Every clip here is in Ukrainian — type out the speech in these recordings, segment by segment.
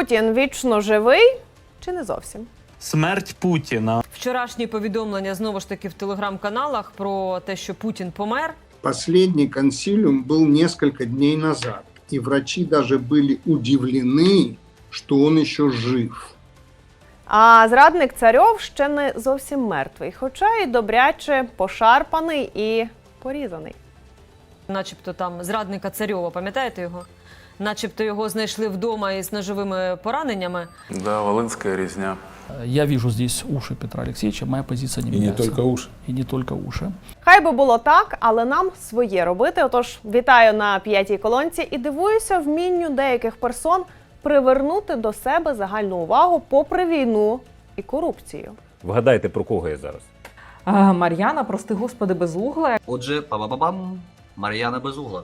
Путін вічно живий чи не зовсім? Смерть Путіна. Вчорашні повідомлення знову ж таки в телеграм-каналах про те, що Путін помер. Последний консилиум был несколько дней назад, и врачи даже были удивлены, что он еще жив. А зрадник царьов ще не зовсім мертвий, хоча і добряче пошарпаний і порізаний. начебто там зрадника Царьова, пам'ятаєте його? Начебто його знайшли вдома із ножовими пораненнями. Да, Волынская резня. Я вижу здесь уши Петра Алексеевича, моя позиция не И не меняется. только уши. И не только уши. Хай би було так, але нам своє робити. Отож, вітаю на п'ятій колонці і дивуюся вмінню деяких персон привернути до себе загальну увагу попри війну і корупцію. Вгадайте, про кого я зараз? А, Мар'яна, прости господи, безугла. Отже, па-ба-ба-бам, Мар'яна Безугла.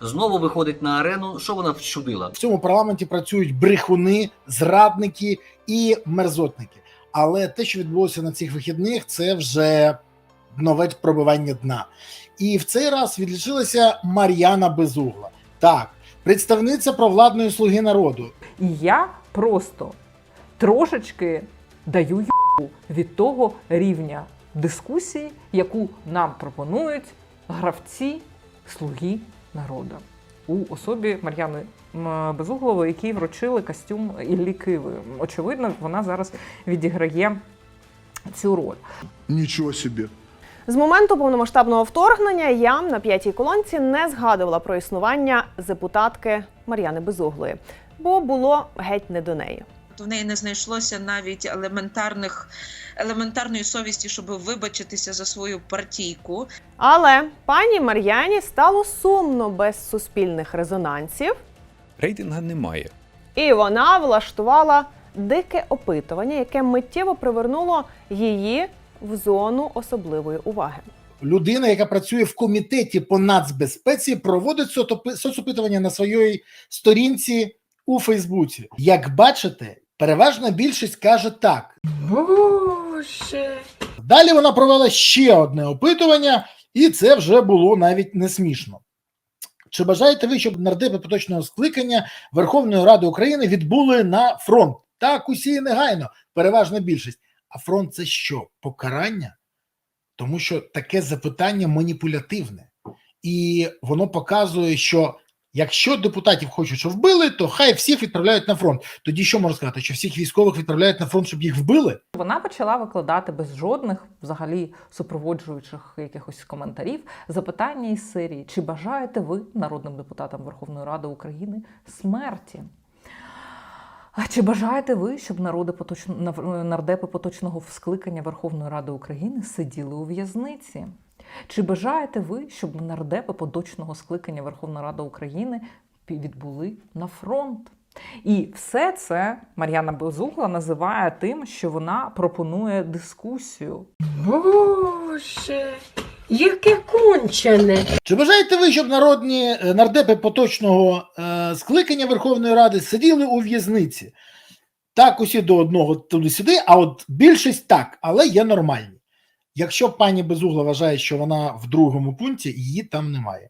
Знову виходить на арену. Що вона вчудила? В цьому парламенті працюють брехуни, зрадники і мерзотники. Але те, що відбулося на цих вихідних, це вже нове пробивання дна. І в цей раз відлічилася Мар'яна Безугла. Так, представниця провладної слуги народу. І я просто трошечки даю ю від того рівня дискусії, яку нам пропонують гравці слуги народу у особі Мар'яни Безуглової, якій вручили костюм Іллі Киви. Очевидно, вона зараз відіграє цю роль. Ничего себе. З моменту повномасштабного вторгнення я на п'ятій колонці не згадувала про існування депутатки Мар'яни Безуглої, бо було геть не до неї. В неї не знайшлося навіть елементарних елементарної совісті, щоб вибачитися за свою партійку. Але пані Мар'яні стало сумно без суспільних резонансів, Рейтинга немає. і вона влаштувала дике опитування, яке миттєво привернуло її в зону особливої уваги. Людина, яка працює в комітеті по нацбезпеці, проводить соцопитування на своїй сторінці у Фейсбуці. Як бачите, переважна більшість каже так. Боже. Далі вона провела ще одне опитування, і це вже було навіть не смішно. Чи бажаєте ви, щоб нардепи поточного скликання Верховної Ради України відбули на фронт? Так, усі негайно, переважна більшість. А фронт це що? Покарання? Тому що таке запитання маніпулятивне, і воно показує, що якщо депутатів хочуть, щоб вбили, то хай всіх відправляють на фронт. Тоді що можна сказати? Що всіх військових відправляють на фронт, щоб їх вбили? Вона почала викладати без жодних взагалі супроводжуючих якихось коментарів запитання із серії: чи бажаєте ви народним депутатам Верховної Ради України смерті? А чи бажаєте ви, щоб народи поточ... нав- нардепи поточного скликання Верховної Ради України сиділи у в'язниці? Чи бажаєте ви, щоб нардепи поточного скликання Верховної Ради України відбули на фронт? І все це Мар'яна Безугла називає тим, що вона пропонує дискусію. Боже, яке кончене. Чи бажаєте ви, щоб народні е, нардепи поточного е, скликання Верховної Ради сиділи у в'язниці? Так, усі до одного туди-сюди, а от більшість так, але є нормальні. Якщо пані Безугла вважає, що вона в другому пункті, її там немає.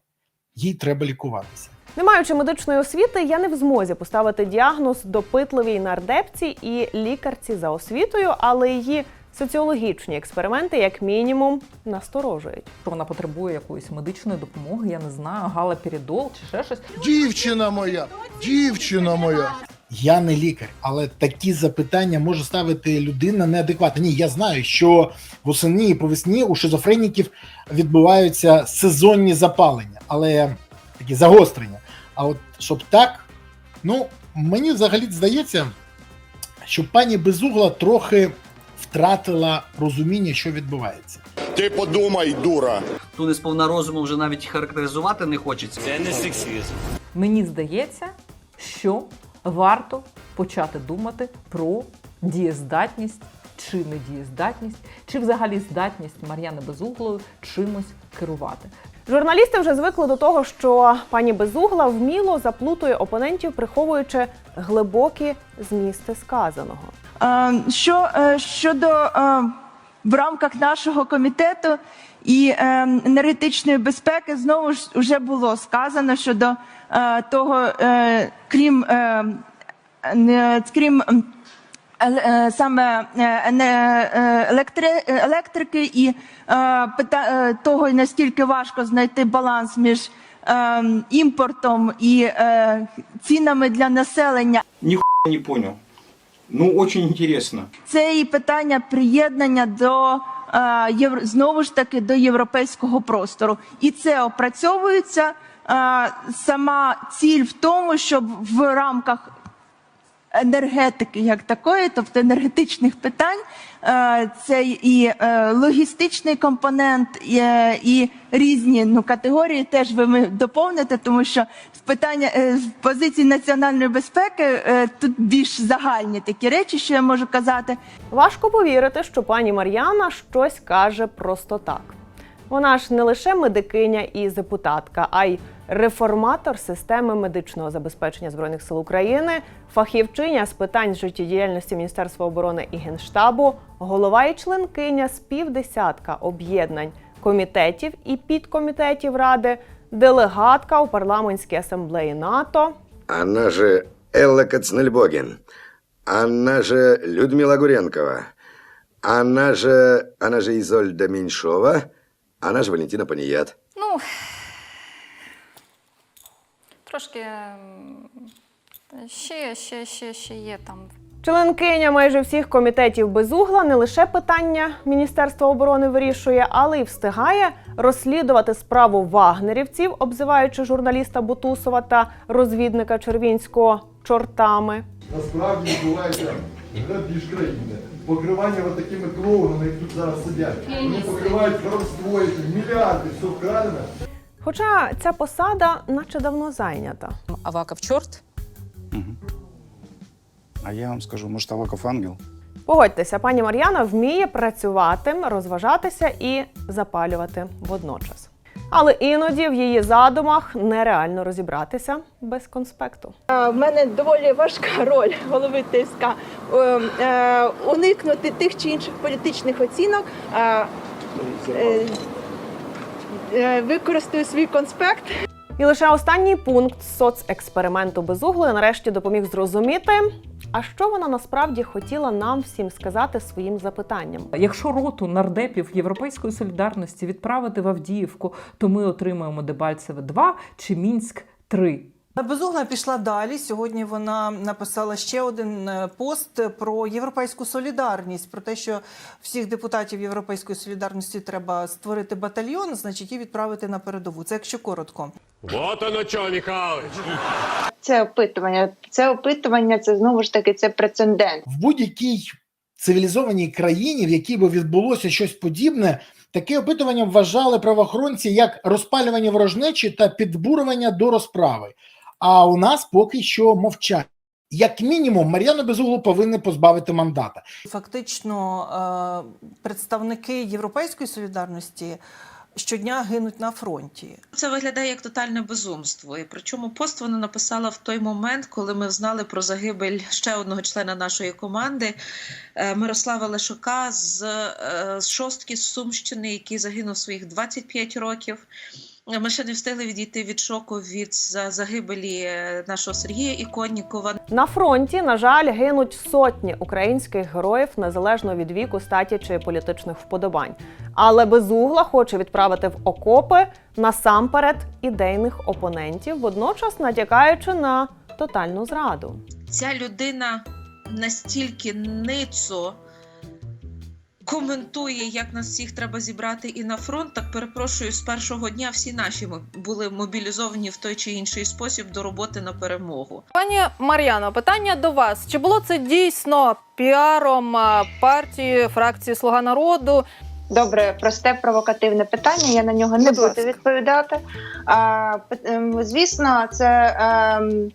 Їй треба лікуватися. Не маючи медичної освіти, я не в змозі поставити діагноз допитливій нардепці і лікарці за освітою, але її соціологічні експерименти, як мінімум, насторожують. Що вона потребує якоїсь медичної допомоги, я не знаю, галаперидол чи ще щось. Дівчина моя, дівчина моя. Я не лікар, але такі запитання може ставити людина неадекватно. Ні, я знаю, що восени і по весні у шизофреніків відбуваються сезонні запалення, але такі загострення. А от щоб так, ну мені взагалі здається, що пані Безугла трохи втратила розуміння, що відбувається. Ти подумай, дура. Ту не сповна розуму вже навіть характеризувати не хочеться. Це не сексизм. Мені здається, що варто почати думати про дієздатність чи недієздатність, чи взагалі здатність Мар'яни Безуглої чимось керувати. Журналісти вже звикли до того, що пані Безугла вміло заплутує опонентів, приховуючи глибокі змісти сказаного. Що е, щодо е, в рамках нашого комітету і е, енергетичної безпеки, знову ж вже було сказано щодо того, крім крім саме електри- електрики і е, е, того, наскільки важко знайти баланс між е, імпортом і е, цінами для населення. Не понял. Ну, очень интересно. Це і питання приєднання до е, знову ж таки до європейського простору, і це опрацьовується. Е, Сама ціль в тому, щоб в рамках енергетики як такої, тобто енергетичних питань, е, це і е, логістичний компонент, і, різні ну, категорії теж ви доповните, тому що в питання е, в позиції національної безпеки тут більш загальні такі речі, що я можу казати. Важко повірити, що пані Мар'яна щось каже просто так. Вона ж не лише медикиня і депутатка, а й реформатор системи медичного забезпечення збройних сил України, фахівчиня з питань життєдіяльності Міністерства оборони і генштабу, голова і членкиня з півдесятка об'єднань комітетів і підкомітетів ради, делегатка у парламентській асамблеї НАТО. Она же Элла Кацнельбогин. Она же Людмила Гуренкова. Она же... Она же Изольда Меньшова. Она же Валентина Паният. Ну, трошки ще, ще, ще, ще є там Членкиня майже всіх комітетів безугла не лише питання Міністерства оборони вирішує, але й встигає розслідувати справу вагнерівців, обзиваючи журналіста Бутусова та розвідника Червінського чортами. Насправді відбувається грабіж країни. Покривання от такими клоунами, як тут зараз сидять. Вони покривають воровство, мільярди, все вкрадено. Хоча ця посада, наче давно зайнята. Аваков чорт. А я вам скажу, може, Аваков ангел? Погодьтеся, пані Мар'яна вміє працювати, розважатися і запалювати водночас. Але іноді в її задумах нереально розібратися без конспекту. В мене доволі важка роль голови ТСК е, е, уникнути тих чи інших політичних оцінок. Е, Використаю свій конспект І лише останній пункт соцексперименту безуглої нарешті допоміг зрозуміти, а що вона насправді хотіла нам всім сказати своїм запитанням. Якщо роту нардепів Європейської солідарності відправити в Авдіївку, то ми отримаємо Дебальцеве 2 чи Мінськ 3. Безугла пішла далі. Сьогодні вона написала ще один е, пост про європейську солідарність, про те, що всіх депутатів Європейської солідарності треба створити батальйон, значить, і відправити на передову. Це якщо коротко. Вот оно що, Михайлович! це опитування. Це опитування, це знову ж таки це прецедент. В будь-якій цивілізованій країні, в якій би відбулося щось подібне, таке опитування вважали правоохоронці як розпалювання ворожнечі та підбурювання до розправи. А у нас поки що мовчать. Як мінімум, Мар'яну Безуглу повинні позбавити мандата. Фактично, е, представники європейської солідарності щодня гинуть на фронті. Це виглядає як тотальне безумство. І причому пост вона написала в той момент, коли ми знали про загибель ще одного члена нашої команди е, Мирослава Лешука з, е, з шостки з Сумщини, який загинув своїх 25 років. Ми ще не встигли відійти від шоку від загибелі е, нашого Сергія Іконнікова. На фронті, на жаль, гинуть сотні українських героїв незалежно від віку, статі чи політичних вподобань. Але безугла хоче відправити в окопи насамперед ідейних опонентів, водночас натякаючи на тотальну зраду. ця людина настільки ницо коментує, як нас всіх треба зібрати і на фронт. Так перепрошую, з першого дня всі наші ми були мобілізовані в той чи інший спосіб до роботи на перемогу. Пані Мар'яно, питання до вас: чи було це дійсно піаром партії фракції Слуга народу? Добре, просте провокативне питання. Я на нього не Будь буду ласка. відповідати. А, ем, звісно, це ем, е,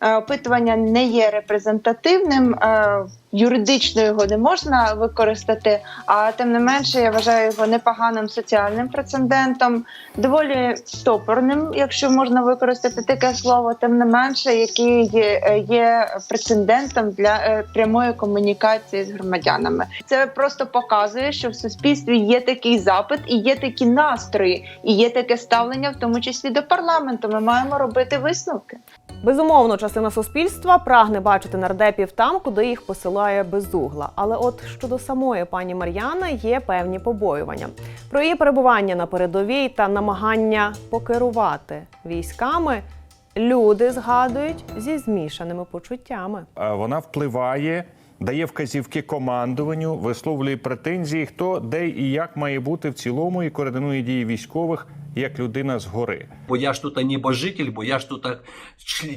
опитування не є репрезентативним. е, Юридично його не можна використати, а тим не менше, я вважаю його непоганим соціальним прецедентом, доволі стопорним, якщо можна використати таке слово, тим не менше, який є, е, прецедентом для е, прямої комунікації з громадянами. Це просто показує, що в суспільстві є такий запит і є такі настрої, і є таке ставлення, в тому числі до парламенту. Ми маємо робити висновки. Безумовно, частина суспільства прагне бачити нардепів там, куди їх посилає безугла. Але от щодо самої пані Мар'яни є певні побоювання про її перебування на передовій та намагання покерувати військами. Люди згадують зі змішаними почуттями. Е, Вона впливає, дає вказівки командуванню, висловлює претензії, хто де і як має бути в цілому, і координує дії військових як людина згори. Бо я ж тут небожитель, бо я ж тут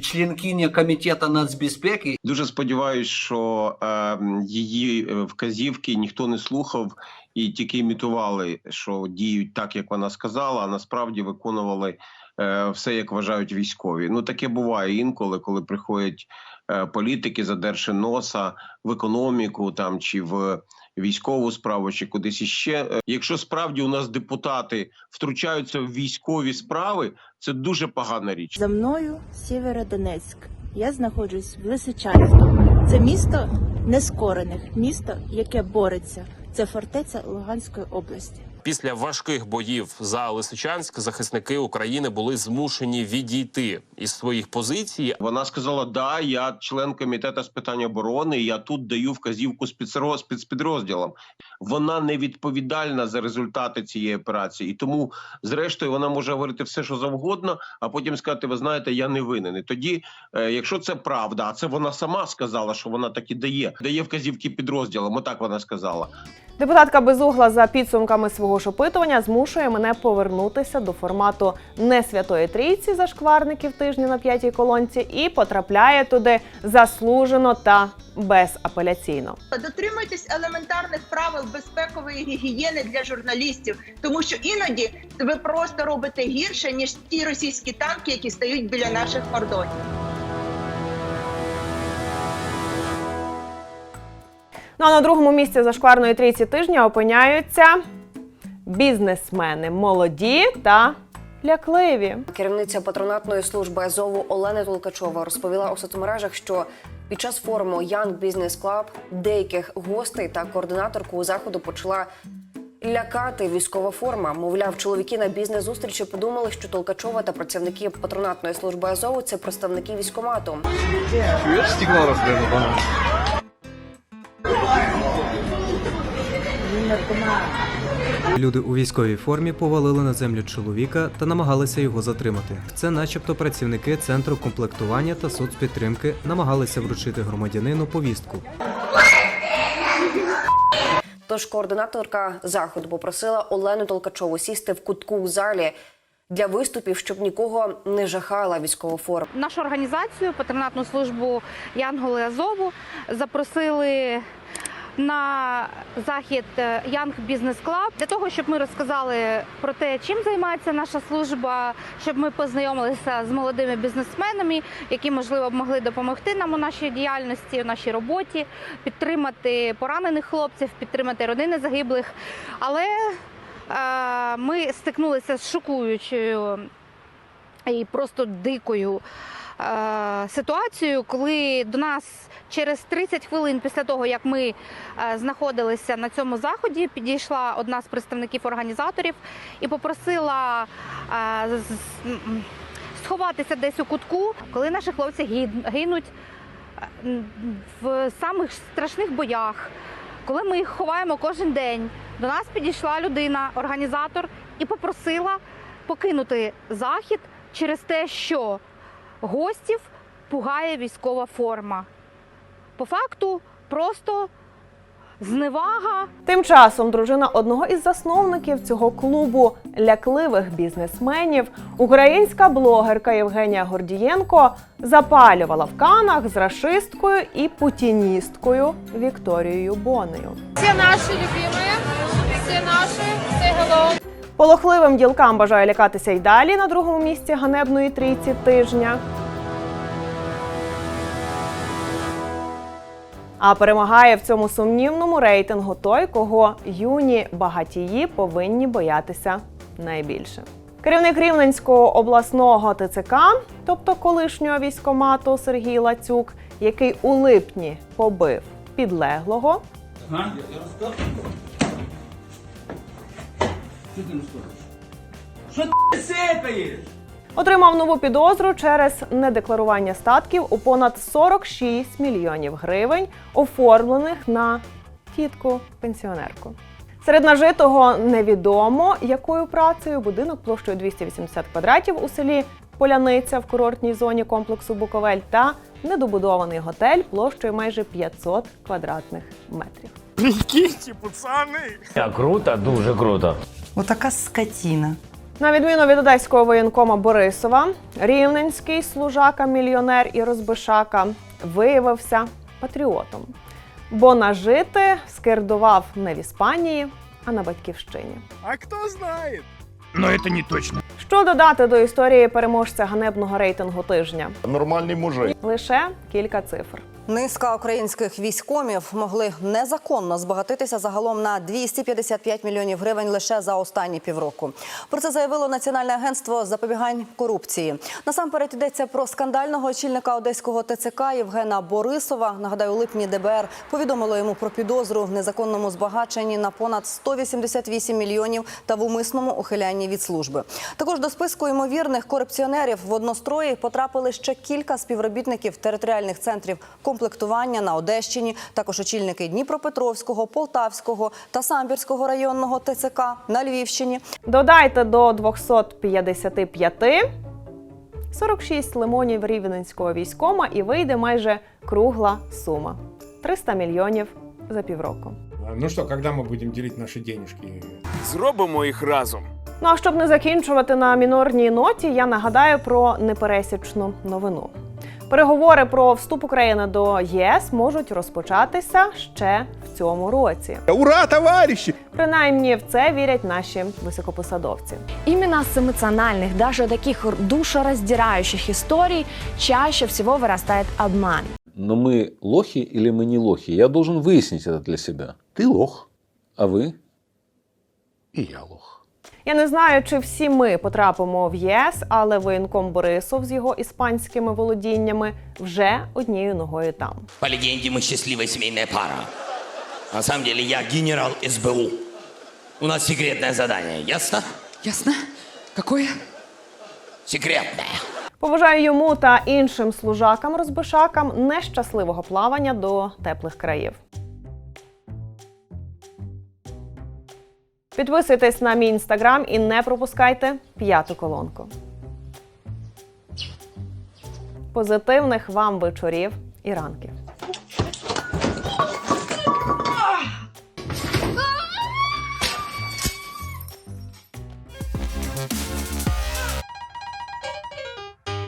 членкиня комітету нацбезпеки. Дуже сподіваюся, що е, її вказівки ніхто не слухав і тільки імітували, що діють так, як вона сказала, а насправді виконували все, як вважають військові. Ну таке буває інколи, коли приходять е, політики, задерши носа в економіку там чи в військову справу, чи кудись іще. Е, Якщо справді у нас депутати втручаються в військові справи, це дуже погана річ. За мною Сєвєродонецьк. Я знаходжусь в Лисичанську. Це місто нескорених, місто, яке бореться. Це фортеця Луганської області. Після важких боїв за Лисичанськ захисники України були змушені відійти із своїх позицій. Вона сказала: Да, я член комітету з питань оборони. Я тут даю вказівку спецпідрозділам. Вона не відповідальна за результати цієї операції, і тому, зрештою, вона може говорити все, що завгодно, а потім сказати: ви знаєте, я не винен. І тоді, е, якщо це правда, а це вона сама сказала, що вона так і дає, дає вказівки підрозділам. Отак вона сказала. Депутатка Безугла за підсумками свого ж опитування змушує мене повернутися до формату не святої трійці зашкварників тижня на п'ятій колонці і потрапляє туди заслужено та безапеляційно. Дотримуйтесь елементарних правил безпекової гігієни для журналістів, тому що іноді ви просто робите гірше ніж ті російські танки, які стають біля наших кордонів. Ну а на другому місці зашкварної трійці тижня опиняються бізнесмени молоді та лякливі. Керівниця патронатної служби Азову Олена Толкачова розповіла у соцмережах, що під час форуму Young Business Club деяких гостей та координаторку заходу почала лякати військова форма. Мовляв, чоловіки на бізнес-зустрічі подумали, що Толкачова та працівники патронатної служби Азову це представники військомату. Люди у військовій формі повалили на землю чоловіка та намагалися його затримати. Це, начебто, працівники центру комплектування та соцпідтримки намагалися вручити громадянину повістку. Тож координаторка заходу попросила Олену Толкачову сісти в кутку у залі для виступів, щоб нікого не жахала військова форма. Нашу організацію, патронатну службу Янголи Азову, запросили на захід е, Young Business Club для того, щоб ми розказали про те, чим займається наша служба, щоб ми познайомилися з молодими бізнесменами, які можливо б могли допомогти нам у нашій діяльності, у нашій роботі, підтримати поранених хлопців, підтримати родини загиблих. Але е, ми стикнулися з шокуючою і просто дикою е, ситуацією, коли до нас через 30 хвилин після того, як ми е, знаходилися на цьому заході, підійшла одна з представників організаторів і попросила е, сховатися десь у кутку, коли наші хлопці гинуть в самих страшних боях. Коли ми їх ховаємо кожен день, до нас підійшла людина, організатор, і попросила покинути захід через те, що гостів пугає військова форма. По факту просто зневага. Тим часом дружина одного із засновників цього клубу лякливих бізнесменів, українська блогерка Євгенія Гордієнко, запалювала в канах з рашисткою і путіністкою Вікторією Бонею. Все наши любимые, все наши, say hello. Полохливим ділкам бажає лякатися й далі на другому місці ганебної трійці тижня. А перемагає в цьому сумнівному рейтингу той, кого юні багатії повинні боятися найбільше. Керівник Рівненського обласного ТЦК, тобто колишнього військомату Сергій Лацюк, який у липні побив підлеглого, Що ти сипаєш? Отримав нову підозру через недекларування статків у понад 46 мільйонів гривень, оформлених на тітку пенсіонерку. Серед нажитого невідомо, якою працею будинок площею 280 квадратів у селі Поляниця в курортній зоні комплексу Буковель та недобудований готель площею майже 500 квадратних метрів. Прикиньте, пацани! Круто, дуже круто. Отака скотіна. На відміну від одеського воєнкома Борисова, рівненський служака-мільйонер і розбишака виявився патріотом, бо нажити скердував не в Іспанії, а на батьківщині. А хто знає? Ну, це не точно. Що додати до історії переможця ганебного рейтингу тижня? Нормальний мужик. Лише кілька цифр. Низка українських військомів могли незаконно збагатитися загалом на 255 мільйонів гривень лише за останні півроку. Про це заявило Національне агентство запобігань корупції. Насамперед йдеться про скандального очільника одеського ТЦК Євгена Борисова. Нагадаю, у липні ДБР повідомило йому про підозру в незаконному збагаченні на понад 188 мільйонів та в умисному ухилянні від служби. Також до списку ймовірних корупціонерів в однострої потрапили ще кілька співробітників територіальних центрів комплектування на Одещині, також очільники Дніпропетровського, Полтавського та Самбірського районного ТЦК на Львівщині. Додайте до 255 46 лимонів рівненського військома і вийде майже кругла сума 300 мільйонів за півроку. Ну що, коли ми будемо ділити наші денежки? Зробимо їх разом. Ну а щоб не закінчувати на мінорній ноті, я нагадаю про непересічну новину. Переговори про вступ України до ЄС можуть розпочатися ще в цьому році. Ура, товариші! Принаймні в це вірять наші високопосадовці. Именно с эмоциональных, даже таких душераздирающих историй чаще всего вырастает обман. Но мы лохи или мы не лохи? Я должен выяснить это для себя. Ты лох. А вы? И я лох. Я не знаю, чи всі ми потрапимо в ЄС, але воєнком Борисов з його іспанськими володіннями вже однією ногою там. По легенде, мы счастливая семейная пара. На самом деле, я генерал СБУ. У нас секретное задание, ясно? Ясно. Какое? Секретное. Побажаю йому та іншим служакам-розбишакам нещасливого плавання до теплих країв. Підписуйтесь на мій інстаграм і не пропускайте п'яту колонку. Позитивних вам вечорів і ранків.